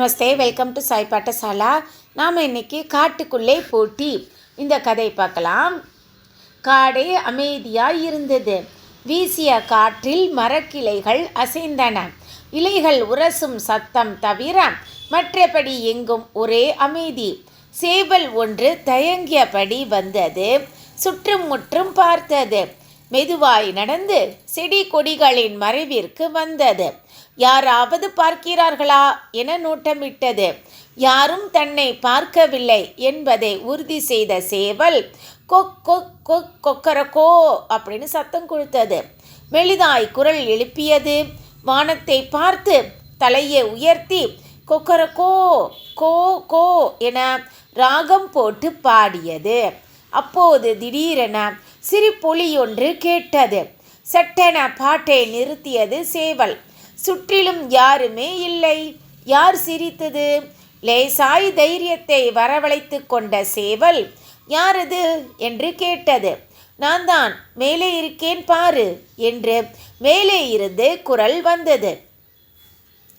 Namaste welcome to Sai பாட்டசாலா நாம் இன்னைக்கு காட்டுக்குள்ளே போட்டி. இந்த கதை பார்க்கலாம். காடே அமைதியாக இருந்தது. வீசிய காற்றில் மரக்கிளைகள் அசைந்தன. இலைகள் உரசும் சத்தம் தவிர மற்றபடி எங்கும் ஒரே அமைதி. சேவல் ஒன்று தயங்கியபடி வந்தது. சுற்றும் முற்றும் பார்த்தது. மெதுவாய் நடந்து செடி கொடிகளின் மறைவிற்கு வந்தது. யாராவது பார்க்கிறார்களா என நோட்டமிட்டது. யாரும் தன்னை பார்க்கவில்லை என்பதை உறுதி செய்த சேவல் கொக் கொக் கொக் கொக்கரக்கோ அப்படின்னு சத்தம் கொடுத்தது. மெலிதாய் குரல் எழுப்பியது. வானத்தை பார்த்து தலையை உயர்த்தி கொக்கரக்கோ கோ கோ என ராகம் போட்டு பாடியது. அப்போது திடீரென சிரிப்பொலியொன்று கேட்டது. சட்டென பாட்டை நிறுத்தியது சேவல். சுற்றிலும் யாருமே இல்லை. யார் சிரித்தது? லேசாய் தைரியத்தை வரவழைத்து கொண்ட சேவல் யாரது? என்று கேட்டது. நான் தான் மேலே இருக்கேன் பாரு என்று மேலே இருந்து குரல் வந்தது.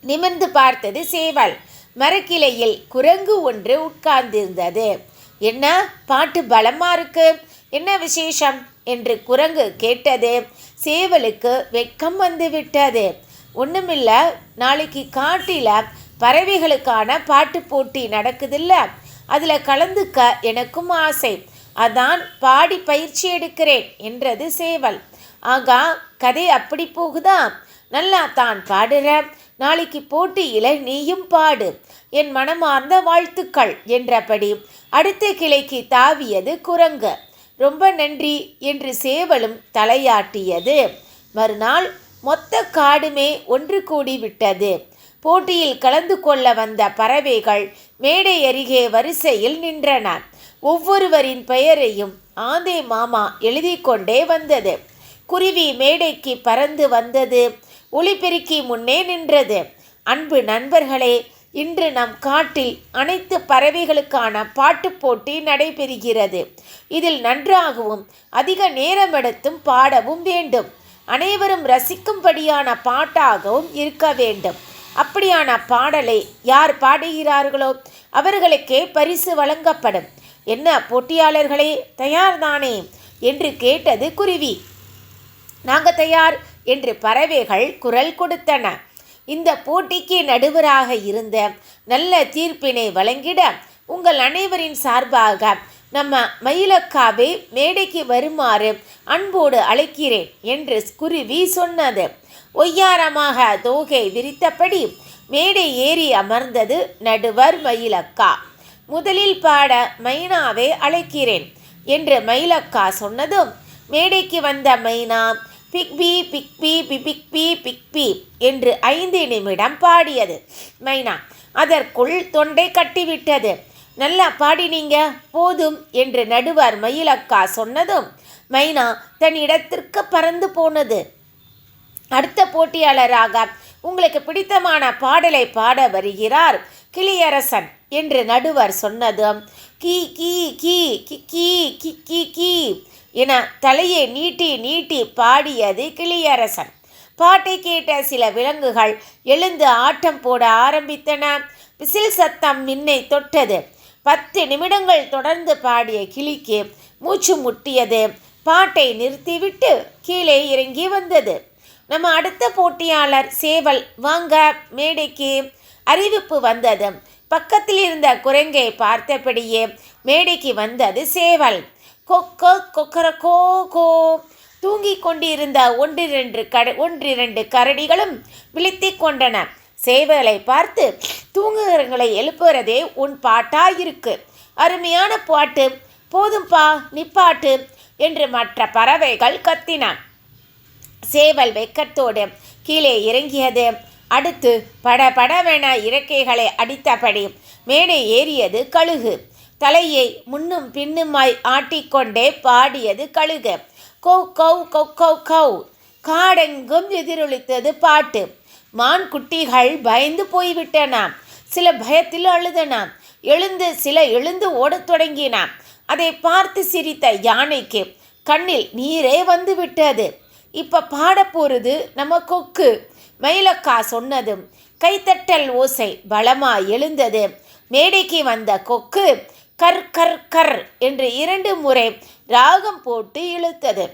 நிமிர்ந்து பார்த்தது சேவல். மரக்கிளையில் குரங்கு ஒன்று உட்கார்ந்திருந்தது. என்ன? பாட்டு பலமா இருக்கு? என்ன விசேஷம்? என்று குரங்கு கேட்டது. சேவலுக்கு வெட்கம் வந்து விட்டது ஒன்றுமில்ல நாளைக்கு காட்டில் பறவைகளுக்கான பாட்டு போட்டி நடக்குதில்ல. அதில் கலந்துக்க எனக்கும் ஆசை. அதான் பாடி பயிற்சி எடுக்கிறேன் என்றது சேவல். ஆகா கதை அப்படி போகுதா? நல்லா தான் பாடுற. நாளைக்கு போட்டியில் நீயும் பாடு. என் மனமார்ந்த வாழ்த்துக்கள் என்றபடி அடுத்த கிளைக்கு தாவியது குரங்கு. ரொம்ப நன்றி என்று சேவலும் தலையாட்டியது. மறுநாள் மொத்த காடுமே ஒன்று கூடி விட்டது போட்டியில் கலந்து கொள்ள வந்த பறவைகள் மேடை அருகே வரிசையில் நின்றன. ஒவ்வொருவரின் பெயரையும் ஆந்தே மாமா எழுதி கொண்டே வந்தது. குருவி மேடைக்கு பறந்து வந்தது. ஒளிபெருக்கி முன்னே நின்றது. அன்பு நண்பர்களே இன்று நம் காட்டில் அனைத்து பறவைகளுக்கான பாட்டு போட்டி நடைபெறுகிறது. இதில் நன்றாகவும் அதிக நேரம் எடுத்தும் பாடவும் வேண்டும். அனைவரும் ரசிக்கும்படியான பாட்டாகவும் இருக்க வேண்டும். அப்படியான பாடலை யார் பாடுகிறார்களோ அவர்களுக்கே பரிசு வழங்கப்படும். என்ன போட்டியாளர்களே தயார்தானே? என்று கேட்டது குருவி. நாங்கள் தயார் என்று பறவைகள் குரல் கொடுத்தன. இந்த போட்டிக்கு நடுவராக இருந்த நல்ல தீர்ப்பினை வழங்கிட உங்கள் அனைவரின் சார்பாக நம்ம மயிலக்காவை மேடைக்கு வருமாறு அன்போடு அழைக்கிறேன் என்று குருவி சொன்னது. ஒய்யாரமாக தோகை விரித்தபடி மேடை ஏறி அமர்ந்தது நடுவர் மயிலக்கா. முதலில் பாட மைனாவை அழைக்கிறேன் என்று மயிலக்கா சொன்னதும் மேடைக்கு வந்த மைனா பிக்பி பிக்பி பிபிக்பி பிக்பி என்று ஐந்து நிமிடம் பாடியது. மைனா அதற்குள் தொண்டை கட்டிவிட்டது. நல்லா பாடினீங்க போதும் என்று நடுவர் மயிலக்கா சொன்னதும் மைனா தன் இடத்திற்கு பறந்து போனது. அடுத்த போட்டியாளராக உங்களுக்கு பிடித்தமான பாடலை பாட வருகிறார் கிளியரசன். என்று நடுவர் சொன்னதும் கீ கீ கீ கி கீ கி கி கீ என தலையை நீட்டி நீட்டி பாடியது கிளியரசன். பாட்டை கேட்ட சில விலங்குகள் எழுந்து ஆட்டம் போட ஆரம்பித்தன. பிசில் சத்தம் மின்னை தொட்டது. பத்து நிமிடங்கள் தொடர்ந்து பாடிய கிளிக்கு மூச்சு முட்டியது. பாட்டை நிறுத்திவிட்டு கீழே இறங்கி வந்தது. நம்ம அடுத்த போட்டியாளர் சேவல் வாங்க மேடைக்கு அறிவிப்பு வந்தது. பக்கத்தில் இருந்த குரங்கை பார்த்தபடியே மேடைக்கு வந்தது சேவல். கொக்கோ கொக்கர கோ கோ. தூங்கிக் கொண்டிருந்த ஒன்றிரண்டு கட ஒன்றிரண்டு கரடிகளும் விழித்தி கொண்டன. சேவலை பார்த்து தூங்குகிறங்களை எழுப்புறதே உன் பாட்டா இருக்கு அருமையான பாட்டு. போதும்பா நிப்பாட்டு என்று மற்ற பறவைகள் கத்தின. சேவல் வெக்கத்தோடு கீழே இறங்கியது. அடுத்து பட படவென இறக்கைகளை அடித்தபடி மேடை ஏறியது கழுகு. தலையை முன்னும் பின்னுமாய் ஆட்டிக்கொண்டே பாடியது கழுகு. கௌ கௌ கௌ கௌ கௌ. காடெங்கும் எதிரொலித்தது பாட்டு. மான் குட்டிகள் பயந்து போய்விட்டன. சில பயத்தில் அழுதன. எழுந்து சில எழுந்து ஓடத் தொடங்கின. அதை பார்த்து சிரித்த யானைக்கு கண்ணில் நீரே வந்து விட்டது இப்போ பாட போகிறது நம்ம கொக்கு. மயிலக்கா சொன்னதும் கைத்தட்டல் ஓசை பலமாய் எழுந்தது. மேடைக்கு வந்த கொக்கு கர் கர் கர் என்று இரண்டு முறை ராகம் போட்டு இழுத்தது.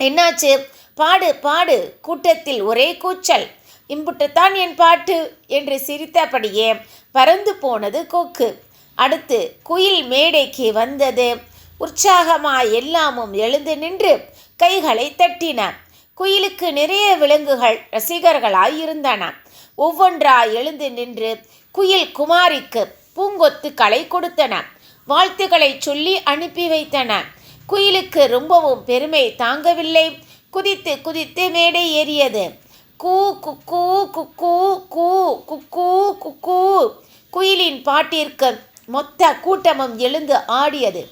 என்னாச்சு? பாடு பாடு கூட்டத்தில் ஒரே கூச்சல். இம்புட்டுத்தான் என் பாட்டு என்று சிரித்தபடியே பறந்து போனது கொக்கு. அடுத்து குயில் மேடைக்கு வந்தது. உற்சாகமாய் எல்லாமும் எழுந்து நின்று கைகளை தட்டின. குயிலுக்கு நிறைய விலங்குகள் ரசிகர்களாய் இருந்தன ஒவ்வொன்றாய் எழுந்து நின்று குயில் குமாரிக்கு பூங்கொத்துக்களை கொடுத்தன. வாழ்த்துக்களை சொல்லி அனுப்பி வைத்தன. குயிலுக்கு ரொம்பவும் பெருமை தாங்கவில்லை. குதித்து குதித்து மேடை ஏறியது. கூ குக்கூ குக்கூ கூ குக்கூ குக்கூ குயிலின் பாட்டிற்கு மொத்த கூட்டமும் எழுந்து ஆடியது.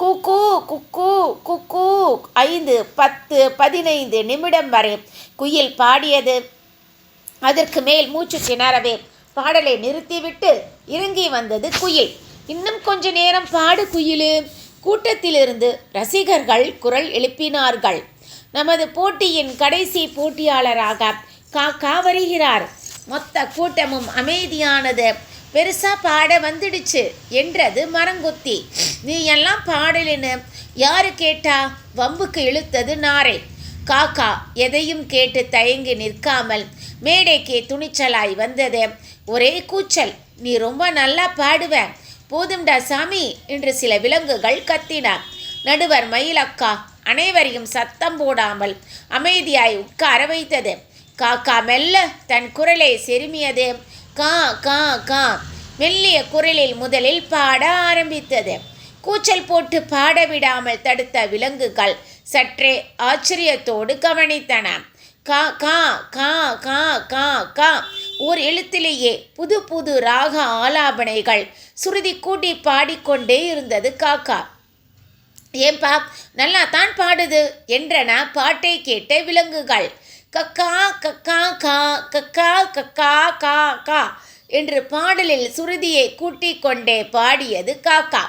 குக்கு குக்கூ குக்கூ. ஐந்து பத்து பதினைந்து நிமிடம் வரை குயில் பாடியது. அதற்கு மேல் மூச்சு திணறவே பாடலை நிறுத்திவிட்டு இறங்கி வந்தது குயில். இன்னும் கொஞ்ச நேரம் பாடு குயிலு. கூட்டத்திலிருந்து ரசிகர்கள் குரல் எழுப்பினார்கள். நமது போட்டியின் கடைசி போட்டியாளராக காக்கா வருகிறார். மொத்த கூட்டமும் அமைதியானது. பெருசாக பாட வந்துடுச்சு என்றது மரங்குத்தி நீ எல்லாம் பாடலின்னு யாரு கேட்டா? வம்புக்கு இழுத்தது நாரை. காக்கா எதையும் கேட்டு தயங்கி நிற்காமல் மேடைக்கு துணிச்சலாய் வந்தது. ஒரே கூச்சல். நீ ரொம்ப நல்லா பாடுவ. போதும்டா சாமி என்று சில விலங்குகள் கத்தின. நடுவர் மயிலக்கா அனைவரையும் சத்தம் போடாமல் அமைதியாய் உட்கார வைத்தது. காக்கா மெல்ல தன் குரலை செருமியது. கா கா கா. மெல்லிய குரலில் முதலில் பாட ஆரம்பித்தது. கூச்சல் போட்டு பாட விடாமல் தடுத்த விலங்குகள் சற்றே ஆச்சரியத்தோடு கவனித்தன. கா கா கா கா கா கா. ஓர் எழுத்திலேயே புது புது ராக ஆலாபனைகள் சுருதி கூட்டி பாடிக்கொண்டே இருந்தது காக்கா. ஏன்பா நல்லா தான் பாடுது என்றன பாட்டை கேட்ட விலங்குகள். கக்கா கக்கா கா கக்கா கக்கா கா கா என்று பாடலில் சுருதியை கூட்டி கொண்டே பாடியது காக்கா.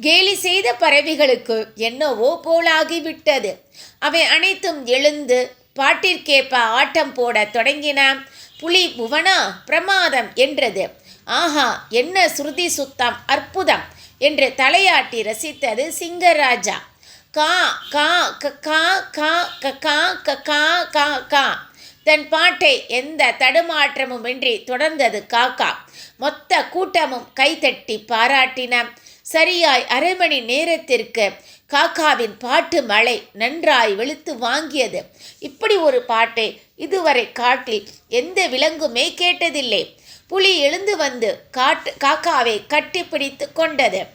கேலி செய்த பறவைகளுக்கு என்னவோ போலாகிவிட்டது. அவை அனைத்தும் எழுந்து பாட்டிற்கேற்ப ஆட்டம் போடத் தொடங்கின. புலி புவனா பிரமாதம் என்றது. ஆஹா என்ன சுருதி சுத்தம் அற்புதம் என்று தலையாட்டி ரசித்தது சிங்கராஜா. கா கா க கா கா க கா க கா கா கா. தன் பாட்டை எந்த தடுமாற்றமுமின்றி தொடர்ந்தது காக்கா மொத்த கூட்டமும் கைதட்டி பாராட்டின. சரியாய் அரை மணி நேரத்திற்கு காக்காவின் பாட்டு மழை நன்றாய் வெளுத்து வாங்கியது. இப்படி ஒரு பாட்டை இதுவரை காட்டில் எந்த விலங்குமே கேட்டதில்லை. புலி எழுந்து வந்து காட்டு காக்காவை கட்டிப்பிடித்து கொண்டது.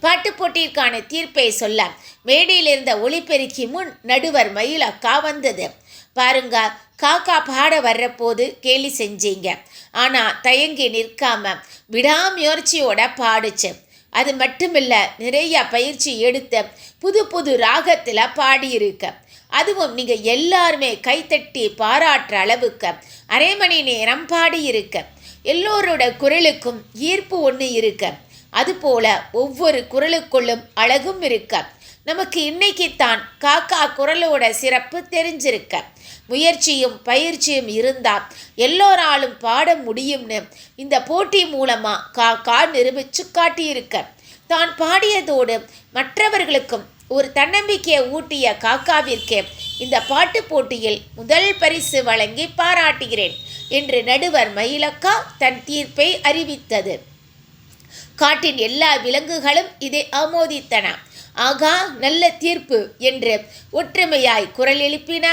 பாட்டுப் போட்டிற்கான தீர்ப்பை சொல்ல மேடையில் இருந்த ஒளிபெருக்கி முன் நடுவர் மயிலக்கா வந்தது. பாருங்க காக்கா பாட வர்றபோது கேலி செஞ்சீங்க. ஆனால் தயங்கி நிற்காம விடாமுயற்சியோட பாடுச்சு. அது மட்டுமில்ல நிறைய பயிற்சி எடுத்த புது புது ராகத்தில் பாடியிருக்க. அதுவும் நீங்கள் எல்லாருமே கைத்தட்டி பாராட்டுற அளவுக்கு அரை மணி நேரம் பாடியிருக்க. எல்லோரோட குரலுக்கும் ஈர்ப்பு ஒன்று இருக்க. அதுபோல ஒவ்வொரு குரலுக்குள்ளும் அழகும் இருக்க. நமக்கு இன்னைக்குத்தான் காக்கா குரலோட சிறப்பு தெரிஞ்சிருக்க. முயற்சியும் பயிற்சியும் இருந்தால் எல்லோராலும் பாட முடியும்னு இந்த போட்டி மூலமாக காக்கா நிரூபிச்சு காட்டியிருக்க. தான் பாடியதோடு மற்றவர்களுக்கும் ஒரு தன்னம்பிக்கையை ஊட்டிய காக்காவிற்கு இந்த பாட்டு போட்டியில் முதல் பரிசு வழங்கி பாராட்டுகிறேன். என்று நடுவர் மயிலக்கா தன் தீர்ப்பை அறிவித்தது. காட்டின் எல்லா விலங்குகளும் இதை ஆமோதித்தன. ஆகா நல்ல தீர்ப்பு என்று ஒற்றுமையாய் குரல் எழுப்பின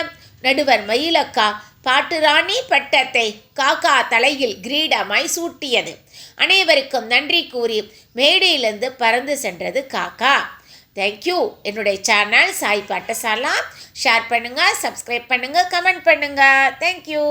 நடுவர் மயிலக்கா பாட்டுராணி பட்டத்தை காக்கா தலையில் கிரீடமாய் சூட்டியது. அனைவருக்கும் நன்றி கூறி மேடையிலிருந்து பறந்து சென்றது காக்கா. தேங்க்யூ என்னுடைய சேனல் சாய் பாட்டசாலா. ஷேர் பண்ணுங்கள் சப்ஸ்கிரைப் பண்ணுங்கள் கமெண்ட் பண்ணுங்கள் தேங்க்யூ